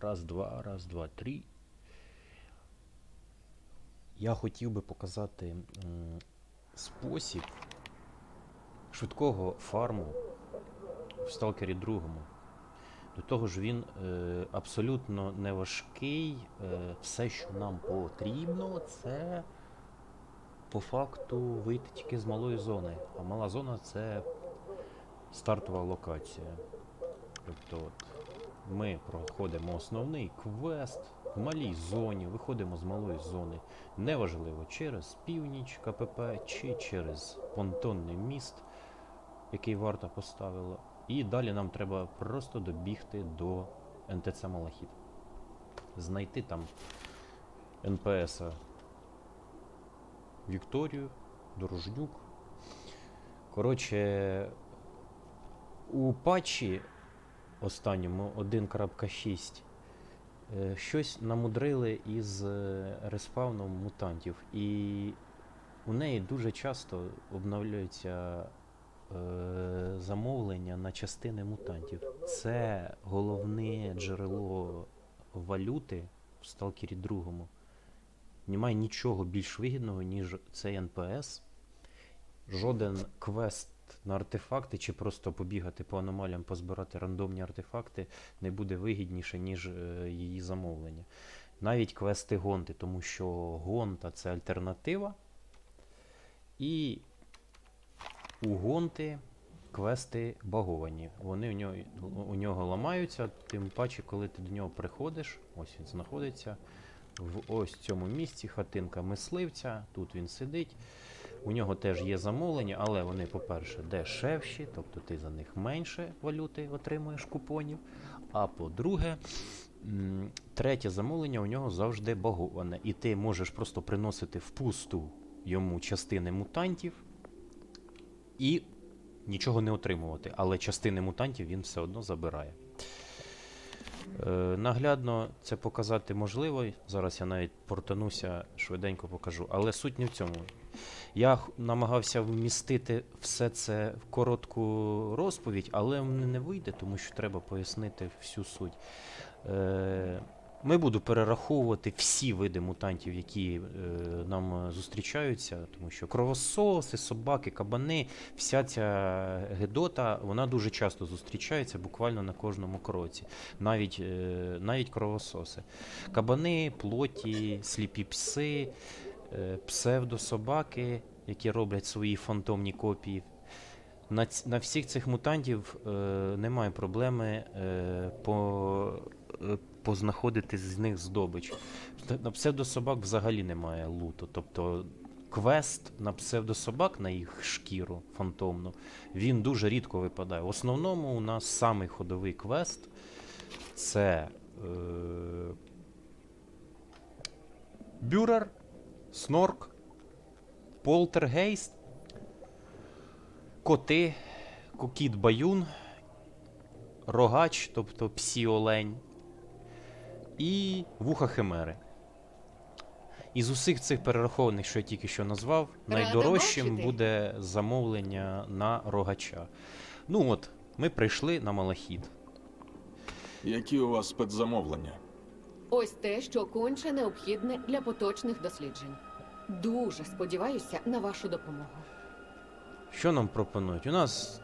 Раз, два, раз, два, три. Я хотів би показати спосіб швидкого фарму в Сталкері другому. До того ж, він е, абсолютно не важкий. Е, все, що нам потрібно, це по факту вийти тільки з малої зони. А мала зона це стартова локація. Тобто от, ми проходимо основний квест в малій зоні, виходимо з малої зони. Неважливо, через північ КПП чи через понтонний міст, який варта поставила. І далі нам треба просто добігти до НТЦ Малахіт. Знайти там НПСа Вікторію, Дорожнюк. Коротше, у патчі останньому 1.6 е, щось намудрили із е, респавном мутантів. І у неї дуже часто обновлюються е, замовлення на частини мутантів. Це головне джерело валюти в Сталкері другому. Немає нічого більш вигідного, ніж цей НПС. Жоден квест на артефакти чи просто побігати по аномаліям, позбирати рандомні артефакти не буде вигідніше, ніж е, її замовлення. Навіть квести гонти, тому що гонта це альтернатива. І у гонти квести баговані. Вони у нього, у нього ламаються, тим паче, коли ти до нього приходиш, ось він знаходиться. В ось цьому місці хатинка мисливця, тут він сидить. У нього теж є замовлення, але вони, по-перше, дешевші, тобто ти за них менше валюти отримуєш купонів. А по-друге, третє замовлення у нього завжди баговане. І ти можеш просто приносити впусту йому частини мутантів і нічого не отримувати. Але частини мутантів він все одно забирає. Е, наглядно це показати можливо. Зараз я навіть портануся, швиденько покажу. Але суть не в цьому. Я намагався вмістити все це в коротку розповідь, але не вийде, тому що треба пояснити всю суть. Е, ми буду перераховувати всі види мутантів, які е, нам зустрічаються, тому що кровососи, собаки, кабани, вся ця гедота, вона дуже часто зустрічається буквально на кожному кроці. Навіть, е, навіть кровососи. Кабани, плоті, сліпі пси, псевдособаки, які роблять свої фантомні копії. На, на всіх цих мутантів е, немає проблеми е, по, е, познаходити з них здобич. На псевдособак взагалі немає луту. Тобто квест на псевдособак, на їх шкіру фантомну, він дуже рідко випадає. В основному у нас самий ходовий квест це е, Бюрер, Снорк, Полтергейст, коти, кокіт баюн, рогач, тобто псі-олень, і вуха химери. Із усіх цих перерахованих, що я тільки що назвав, Рада найдорожчим бачити. буде замовлення на рогача. Ну от, ми прийшли на малахіт. Які у вас спецзамовлення? Ось те, що конче необхідне для поточних досліджень. Дуже сподіваюся на вашу допомогу. Що нам пропонують? У нас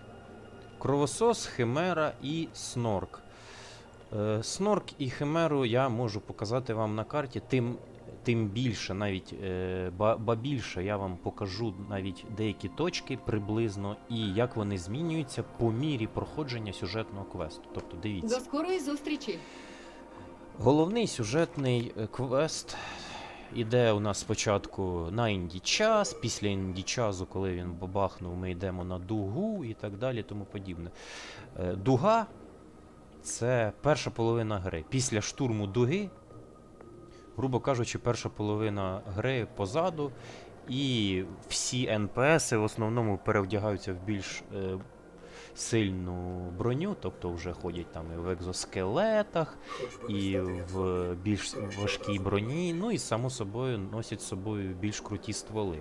кровосос, химера і снорк. Е, снорк і химеру я можу показати вам на карті, тим, тим більше, навіть е, ба, ба більше я вам покажу навіть деякі точки приблизно і як вони змінюються по мірі проходження сюжетного квесту. Тобто дивіться. До скорої зустрічі. Головний сюжетний е, квест іде у нас спочатку на інді час, після інді часу, коли він бабахнув, ми йдемо на дугу і так далі, тому подібне. Е, Дуга це перша половина гри. Після штурму дуги, грубо кажучи, перша половина гри позаду, і всі НПСи в основному перевдягаються в більш е, сильну броню, тобто вже ходять там і в екзоскелетах, і в більш важкій броні, ну і само собою носять з собою більш круті стволи.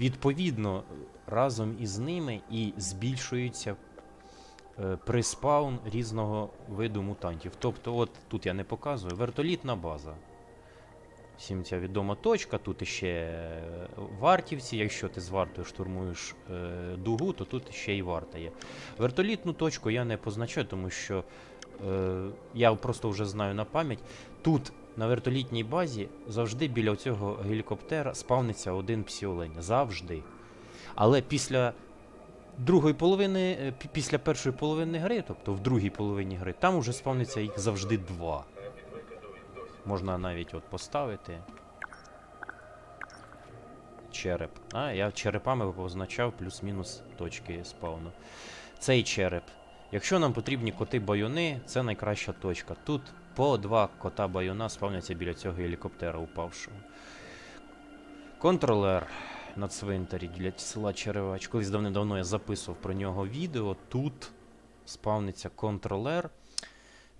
Відповідно, разом із ними і збільшуються е, приспаун різного виду мутантів. Тобто, от тут я не показую, вертолітна база. Всім ця відома точка. Тут іще е, вартівці. Якщо ти з вартою штурмуєш е, дугу, то тут ще й варта є. Вертолітну точку я не позначаю, тому що е, я просто вже знаю на пам'ять. Тут на вертолітній базі завжди біля цього гелікоптера спавниться один псіолень. Завжди. Але після другої половини, е, після першої половини гри, тобто в другій половині гри, там уже спавниться їх завжди два. Можна навіть от поставити. Череп. А, я черепами позначав плюс-мінус точки спавну. Цей череп. Якщо нам потрібні коти байони, це найкраща точка. Тут по два кота байона спавняться біля цього гелікоптера упавшого. Контролер на цвинтарі для села Черевач. Колись давним-давно я записував про нього відео. Тут спавниться контролер.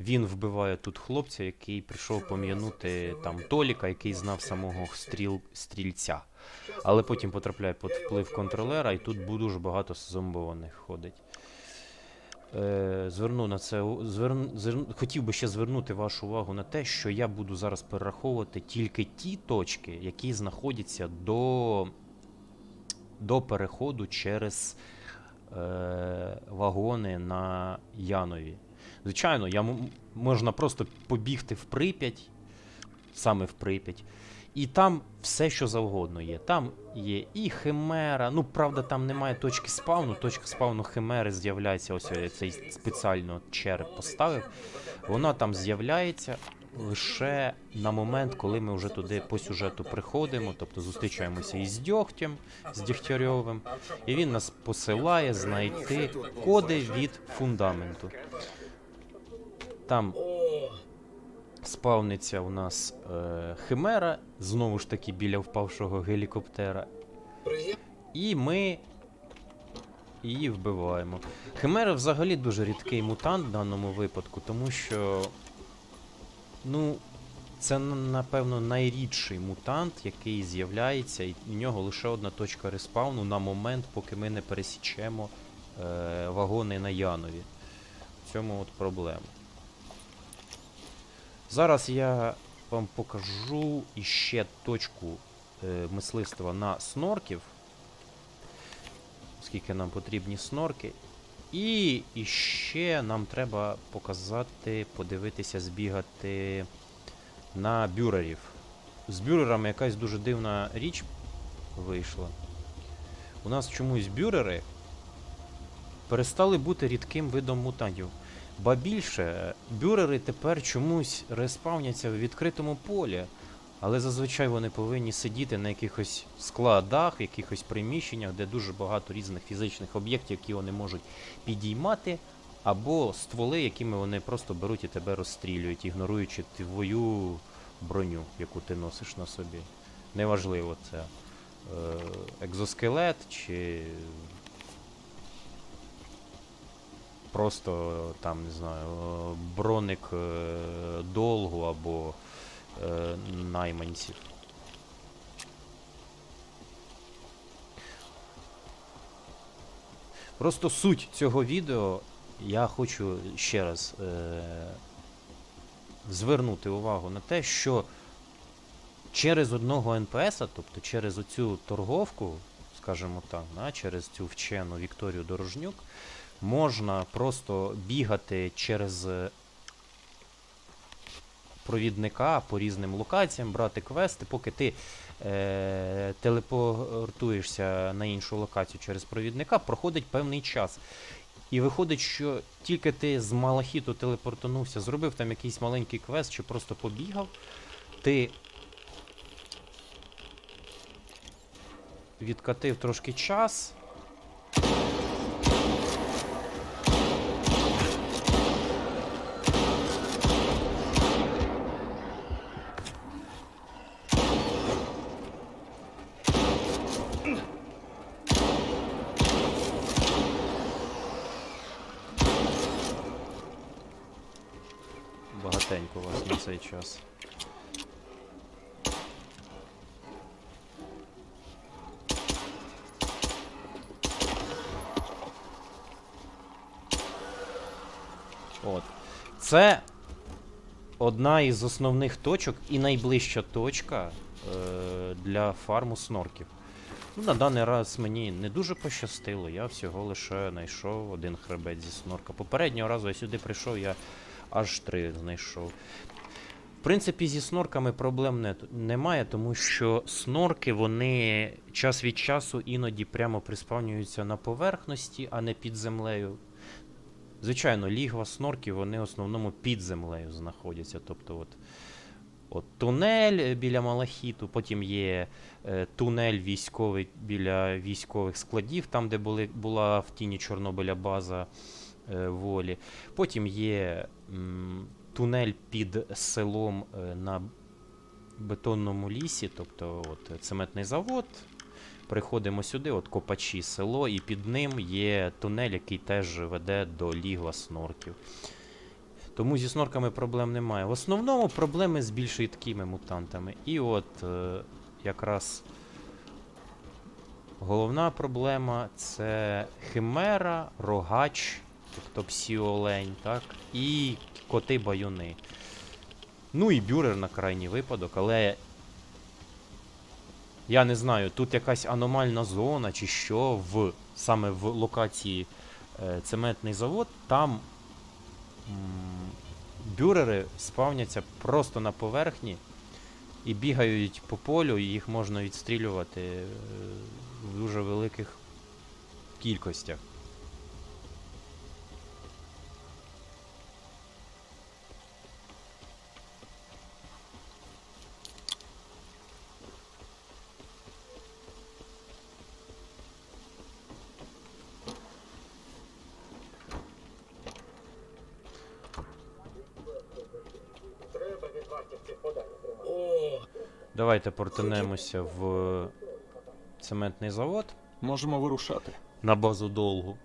Він вбиває тут хлопця, який прийшов пом'янути там Толіка, який знав самого стріл, стрільця. Але потім потрапляє під вплив контролера, і тут дуже багато зомбованих ходить. Е, зверну на це у- зверн, зверн- хотів би ще звернути вашу увагу на те, що я буду зараз перераховувати тільки ті точки, які знаходяться до, до переходу через е, вагони на Янові. Звичайно, я, можна просто побігти в Прип'ять, саме в Прип'ять, і там все, що завгодно є. Там є і химера. Ну, правда, там немає точки спавну. Точка спавну химери з'являється. Ось я цей спеціально череп поставив. Вона там з'являється лише на момент, коли ми вже туди по сюжету приходимо, тобто зустрічаємося із Дьогтем, з Дігтярьовим, і він нас посилає знайти коди від фундаменту. Там спавниться у нас е, химера, знову ж таки біля впавшого гелікоптера. І ми її вбиваємо. Химера взагалі дуже рідкий мутант в даному випадку, тому що. Ну, це напевно найрідший мутант, який з'являється, і в нього лише одна точка респауну на момент, поки ми не пересічемо е, вагони на Янові. В цьому от проблема. Зараз я вам покажу іще точку е, мисливства на снорків, оскільки нам потрібні снорки. І іще нам треба показати, подивитися, збігати на бюрерів. З бюрерами якась дуже дивна річ вийшла. У нас чомусь бюрери перестали бути рідким видом мутантів. Ба більше, бюрери тепер чомусь респавняться в відкритому полі, але зазвичай вони повинні сидіти на якихось складах, якихось приміщеннях, де дуже багато різних фізичних об'єктів, які вони можуть підіймати, або стволи, якими вони просто беруть і тебе розстрілюють, ігноруючи твою броню, яку ти носиш на собі. Неважливо, це е, екзоскелет чи просто там, не знаю, броник е, долгу або е, найманців. Просто суть цього відео я хочу ще раз е, звернути увагу на те, що через одного НПСа, тобто через оцю торговку, скажімо так, да, через цю вчену Вікторію Дорожнюк, можна просто бігати через провідника по різним локаціям, брати квести, поки ти е, телепортуєшся на іншу локацію через провідника, проходить певний час. І виходить, що тільки ти з Малахіту телепортанувся, зробив там якийсь маленький квест чи просто побігав, ти відкатив трошки час. Багатенько у вас на цей час. От. Це одна із основних точок і найближча точка е, для фарму снорків. Ну, на даний раз мені не дуже пощастило, я всього лише знайшов один хребет зі снорка. Попереднього разу я сюди прийшов, я аж три знайшов. В принципі, зі снорками проблем не, немає, тому що снорки вони час від часу іноді прямо приспавнюються на поверхності, а не під землею. Звичайно, лігва снорків вони в основному під землею знаходяться. Тобто, от, от тунель біля Малахіту, потім є е, тунель військовий біля військових складів, там, де були, була в тіні Чорнобиля база волі. Потім є м, тунель під селом е, на бетонному лісі, тобто от, цементний завод. Приходимо сюди, от Копачі село, і під ним є тунель, який теж веде до лігва снорків. Тому зі снорками проблем немає. В основному проблеми з більш рідкими мутантами. І от е, якраз головна проблема це химера, рогач, тобто псіолень, так, і коти-баюни. Ну і бюрер на крайній випадок, але я не знаю, тут якась аномальна зона чи що в саме в локації е, цементний завод, там м, бюрери спавняться просто на поверхні і бігають по полю, і їх можна відстрілювати е, в дуже великих кількостях. Давайте портанемося в цементний завод. Можемо вирушати. на базу долгу.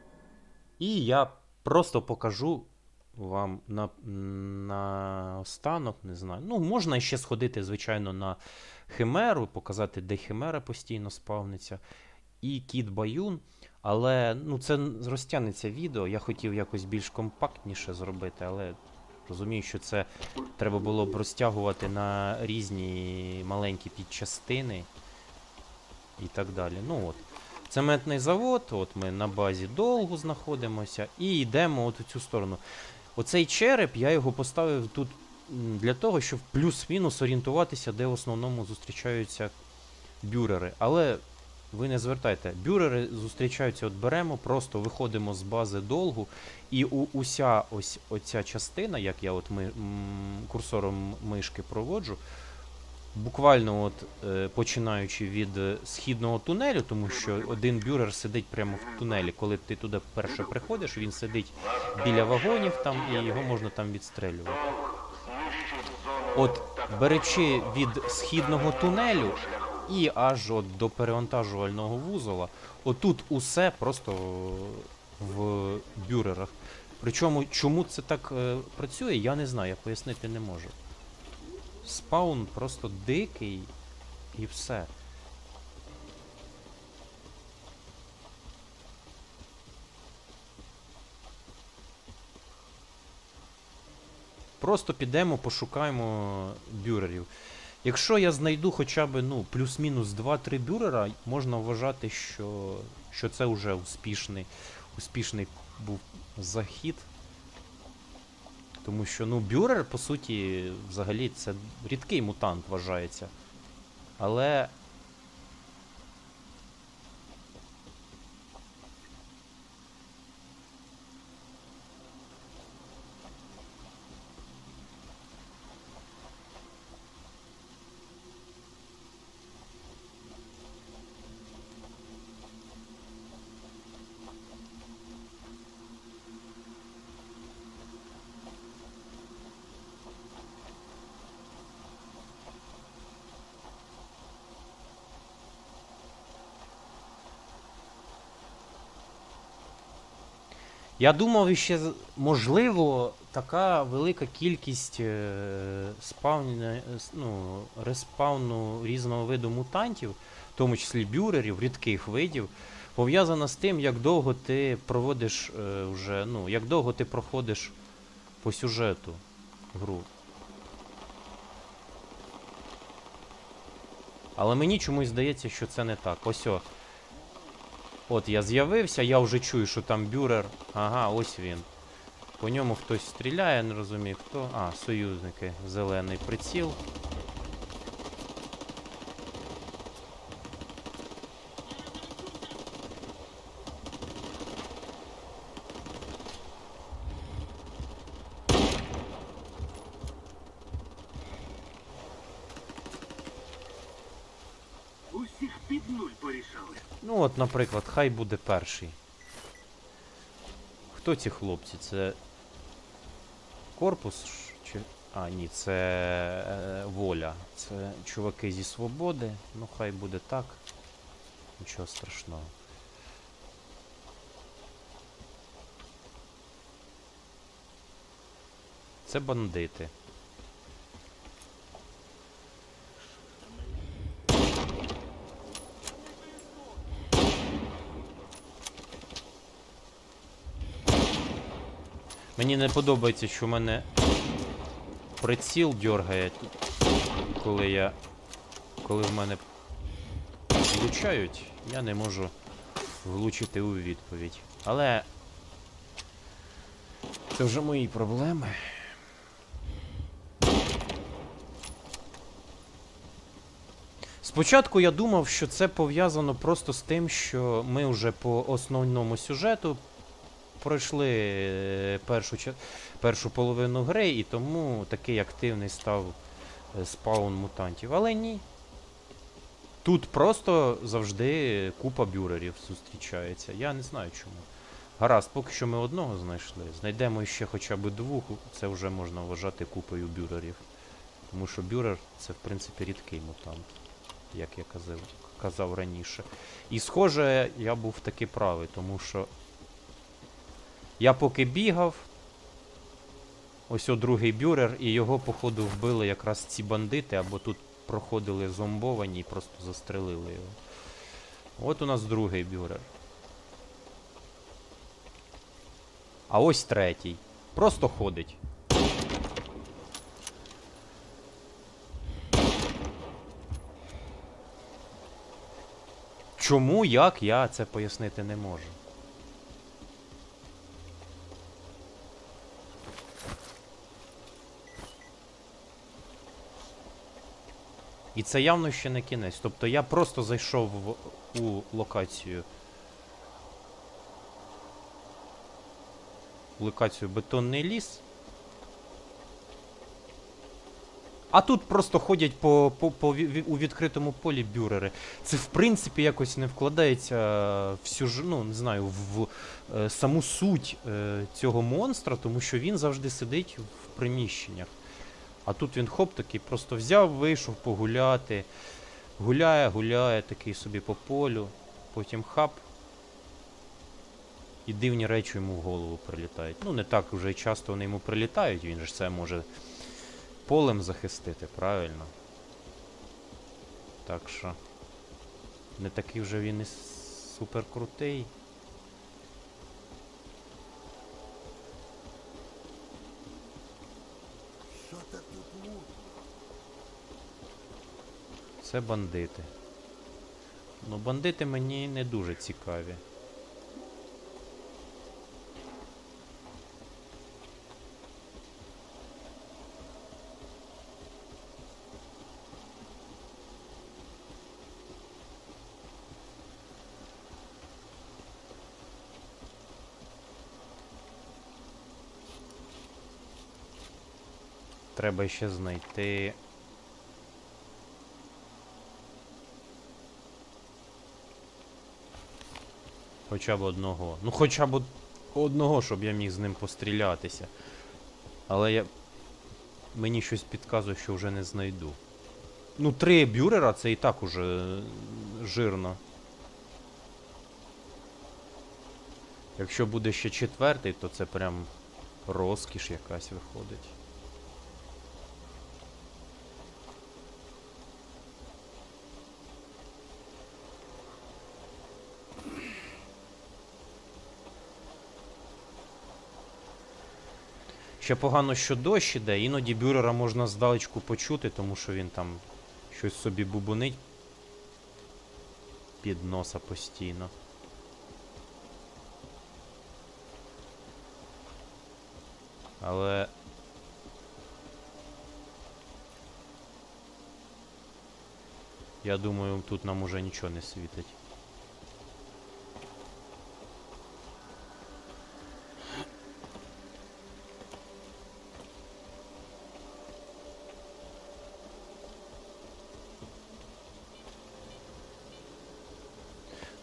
І я просто покажу вам на, на останок, не знаю. Ну, можна ще сходити, звичайно, на Химеру, показати, де Химера постійно спавниться. І Кіт Баюн. Але ну, це розтягнеться відео. Я хотів якось більш компактніше зробити, але розумію, що це треба було б розтягувати на різні маленькі підчастини і так далі. Ну от. Цементний завод, от ми на базі довго знаходимося, і йдемо от у цю сторону. Оцей череп, я його поставив тут для того, щоб плюс-мінус орієнтуватися, де в основному зустрічаються бюрери. Але ви не звертайте, бюрери зустрічаються, от беремо, просто виходимо з бази долгу, і у, уся ось оця частина, як я от ми, м, курсором мишки проводжу, буквально от е, починаючи від е, східного тунелю, тому що один бюрер сидить прямо в тунелі. Коли ти туди перше приходиш, він сидить біля вагонів там і його можна там відстрелювати. От беречи від східного тунелю і аж от до перевантажувального вузола, отут усе просто в бюрерах. Причому чому це так е, працює, я не знаю, я пояснити не можу. Спаун просто дикий і все. Просто підемо, пошукаємо бюрерів. Якщо я знайду хоча б ну, плюс-мінус 2-3 бюрера, можна вважати, що, що це вже успішний, успішний був захід. Тому що, ну, бюрер, по суті, взагалі це рідкий мутант вважається. Але. Я думав, ще можливо така велика кількість е, спавнення, е, с- ну, респауну різного виду мутантів, в тому числі бюрерів, рідких видів, пов'язана з тим, як довго ти проводиш е, вже, ну, як довго ти проходиш по сюжету гру. Але мені чомусь здається, що це не так. Ось о. От я з'явився, я вже чую, що там бюрер. Ага, ось він. По ньому хтось стріляє, не розумію хто. А, союзники. Зелений приціл. Усіх під нуль порішали. Ну наприклад, хай буде перший. Хто ці хлопці? Це. Корпус? Чи... А, ні, це е, воля. Це чуваки зі свободи. Ну, хай буде так. Нічого страшного. Це бандити. Мені не подобається, що мене приціл дергає, коли я. Коли в мене влучають, я не можу влучити у відповідь. Але це вже мої проблеми. Спочатку я думав, що це пов'язано просто з тим, що ми вже по основному сюжету пройшли е, першу, першу половину гри, і тому такий активний став е, спаун мутантів. Але ні. Тут просто завжди купа бюрерів зустрічається. Я не знаю чому. Гаразд, поки що ми одного знайшли. Знайдемо ще хоча б двох, це вже можна вважати купою бюрерів. Тому що бюрер це в принципі рідкий мутант, як я казав, казав раніше. І схоже, я був таки правий, тому що я поки бігав. Ось о другий бюрер, і його, походу, вбили якраз ці бандити, або тут проходили зомбовані і просто застрелили його. От у нас другий бюрер. А ось третій. Просто ходить. Чому, як я це пояснити не можу. І це явно ще не кінець. Тобто я просто зайшов в, у локацію. В локацію бетонний ліс. А тут просто ходять по, по, по у відкритому полі бюрери. Це в принципі якось не вкладається в сюж... ну, не знаю, в е, саму суть е, цього монстра, тому що він завжди сидить в приміщеннях. А тут він хоп такий просто взяв, вийшов погуляти. Гуляє, гуляє такий собі по полю, потім хап. І дивні речі йому в голову прилітають. Ну, не так вже часто вони йому прилітають, він же це може полем захистити, правильно? Так що. Не такий вже він і супер Це бандити. Ну, бандити мені не дуже цікаві. Треба ще знайти. Хоча б одного. Ну хоча б одного, щоб я міг з ним пострілятися. Але я. Мені щось підказує, що вже не знайду. Ну, три бюрера це і так уже е, жирно. Якщо буде ще четвертий, то це прям розкіш якась виходить. Ще погано, що дощ іде, іноді бюрера можна здалечку почути, тому що він там щось собі бубонить під носа постійно. Але. Я думаю, тут нам уже нічого не світить.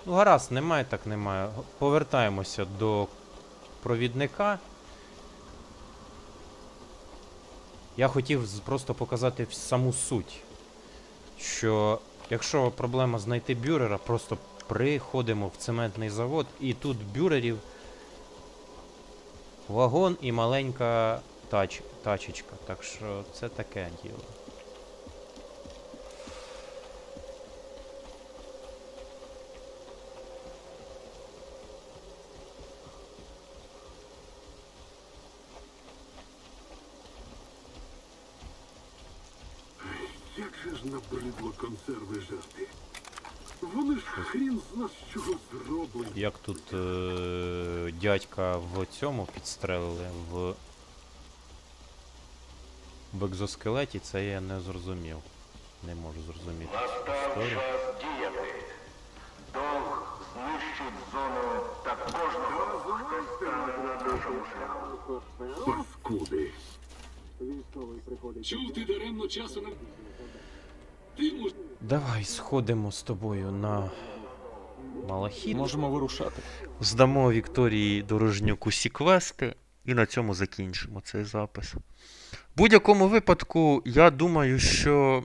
Ну, гаразд, немає, так немає. Повертаємося до провідника. Я хотів просто показати саму суть. Що якщо проблема знайти бюрера, просто приходимо в цементний завод, і тут бюрерів вагон і маленька тач, тачечка. Так що це таке діло. Же консерви жерти? Вони ж хрін з нас чого зроблені. Як тут е- дядька в цьому підстрелили в. В екзоскелеті, це я не зрозумів. Не можу зрозуміти. Настав Історію. час діяти. Долг знищить зону та кожного, хто стане на нашому шляху. Паскуди. Чув ти даремно часу не... Давай сходимо з тобою на Малахіт. Можемо вирушати. Здамо Вікторії Дорожнюк усі квести і на цьому закінчимо цей запис. В будь-якому випадку, я думаю, що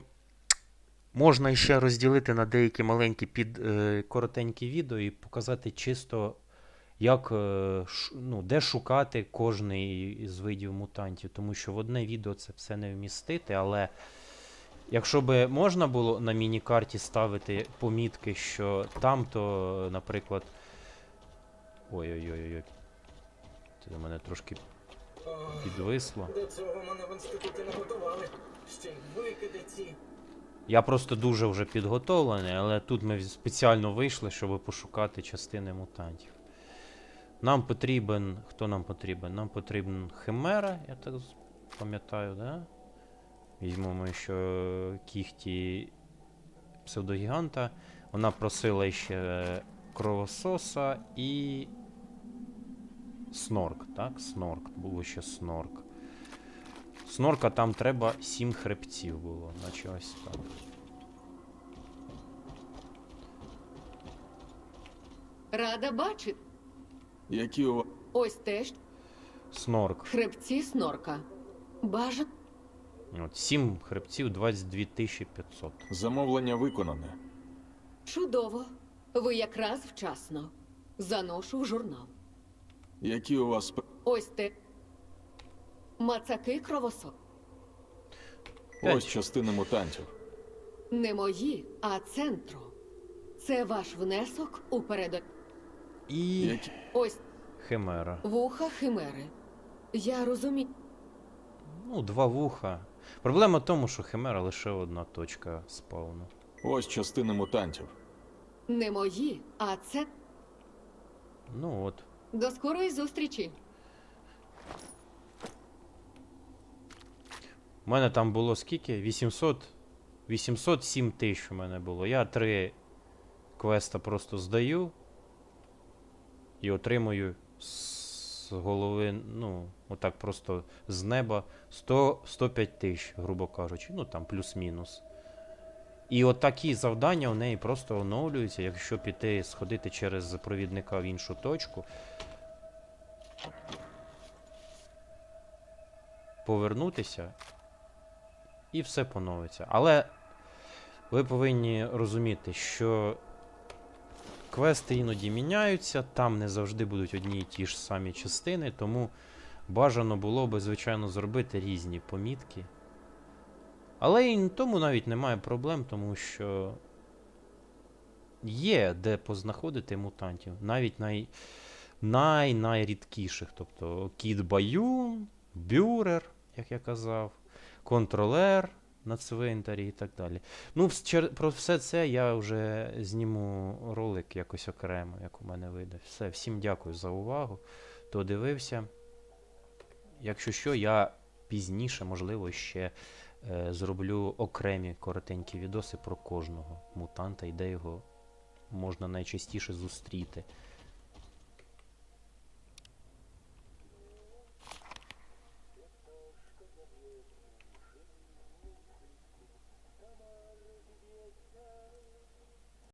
можна ще розділити на деякі маленькі під е, коротенькі відео і показати чисто, як, е, ш, ну, де шукати кожний із видів мутантів. Тому що в одне відео це все не вмістити, але якщо би можна було на міні-карті ставити помітки, що там, то, наприклад. Ой-ой-ой. Це до мене трошки підвисло. До цього мене в інституті не готували. Ще й викиди ці. Я просто дуже вже підготовлений, але тут ми спеціально вийшли, щоб пошукати частини мутантів. Нам потрібен. Хто нам потрібен? Нам потрібен Химера, я так пам'ятаю, да? Візьмемо ще кіхті псевдогіганта. Вона просила ще кровососа і. Снорк, так? Снорк. Було ще снорк. Снорка там треба 7 хребців було, наче ось так. Рада бачити. Які у вас Ось теж Снорк. хребці снорка. Бажано. От, 7 хребців 22 500. замовлення виконане? Чудово. Ви якраз вчасно. Заношу в журнал. Які у вас спе- Ось те. Мацаки кровосок. П'ять. ось частини мутантів? Не мої, а центру. Це ваш внесок у передо... І Які Ось Химера. вуха химери. Я розумію. Ну, два вуха. Проблема в тому, що Химера лише одна точка спавну. ось частини мутантів? Не мої, а це. Ну от. До скорої зустрічі. У мене там було скільки? 800. 807 тисяч у мене було. Я три квеста просто здаю і отримую з голови, ну, отак просто з неба 100, 105 тисяч, грубо кажучи. Ну там плюс-мінус. І от такі завдання у неї просто оновлюються, якщо піти сходити через провідника в іншу точку. Повернутися і все поновиться. Але ви повинні розуміти, що квести іноді міняються, там не завжди будуть одні і ті ж самі частини, тому бажано було би, звичайно, зробити різні помітки. Але і в тому навіть немає проблем, тому що є де познаходити мутантів, навіть най, най найрідкіших. Тобто кіт Баюн, бюрер, як я казав, контролер на цвинтарі і так далі. Ну, про все це я вже зніму ролик якось окремо, як у мене вийде. Все, всім дякую за увагу. Хто дивився. Якщо що, я пізніше, можливо, ще е, зроблю окремі коротенькі відоси про кожного мутанта і де його можна найчастіше зустріти.